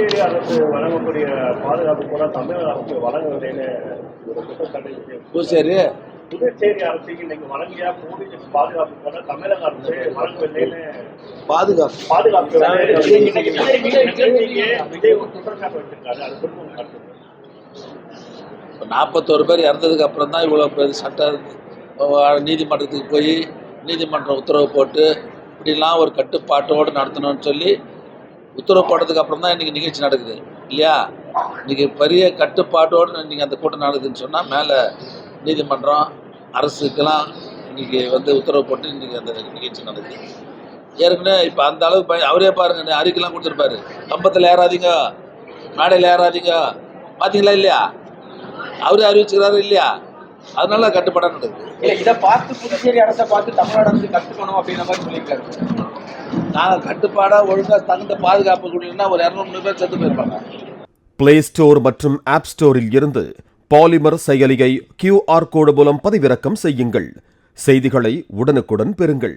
புதுச்சேரி அரசு வழங்கக்கூடிய பாதுகாப்பு கூட தமிழக அரசு வழங்கவில்லைன்னு. பூசேரி புதுச்சேரி அரசுக்கு இன்னைக்கு வழங்கிய போலீஸ் பாதுகாப்பு கூட தமிழக அரசு வழங்கவில்லைன்னு பாதுகாப்பு பாதுகாப்பு விஜய் இன்னைக்கு விஜய் விஜய் விஜய் ஒரு குற்றச்சாட்டு வச்சிருக்காரு அது நாற்பத்தோரு பேர் இறந்ததுக்கு அப்புறம் தான் இவ்வளோ பேர் சட்ட நீதிமன்றத்துக்கு போய் நீதிமன்றம் உத்தரவு போட்டு இப்படிலாம் ஒரு கட்டுப்பாட்டோடு நடத்தணும்னு சொல்லி உத்தரவு போட்டதுக்கு அப்புறம் தான் இன்றைக்கி நிகழ்ச்சி நடக்குது. இல்லையா? இன்றைக்கி பெரிய கட்டுப்பாட்டோடு நீங்கள் அந்த கூட்டம் நடக்குதுன்னு சொன்னால் மேலே நீதிமன்றம் அரசுக்கெல்லாம் இன்றைக்கி வந்து உத்தரவு போட்டு இன்றைக்கி அந்த நிகழ்ச்சி நடக்குது. ஏற்கனவே இப்போ அந்த அளவுக்கு பய அவரே பாருங்க அறிக்கைலாம் கொடுத்துருப்பாரு. கம்பத்தில் ஏறாதீங்க மேடையில் ஏறாதீங்க. பார்த்தீங்களா இல்லையா? அவரே அறிவிச்சுக்கிறாரு இல்லையா? அதனால கட்டுப்பாடாக நடக்குது. இதை பார்த்து புதுச்சேரி அரசை பார்த்து தமிழ்நாடு அரசு கத்துக்கணும் அப்படின்ற மாதிரி சொல்லியிருக்காரு. நாங்கள் கட்டுப்பாடாக ஒழுங்காக தகுந்த பாதுகாப்பு கொடுக்கலன்னா ஒரு இரநூறு பேர் செத்து போயிருப்பாங்க. பிளே ஸ்டோர் மற்றும் ஆப் ஸ்டோரில் இருந்து பாலிமர் செயலியை கியூஆர் கோடு மூலம் பதிவிறக்கம் செய்யுங்கள். செய்திகளை உடனுக்குடன் பெறுங்கள்.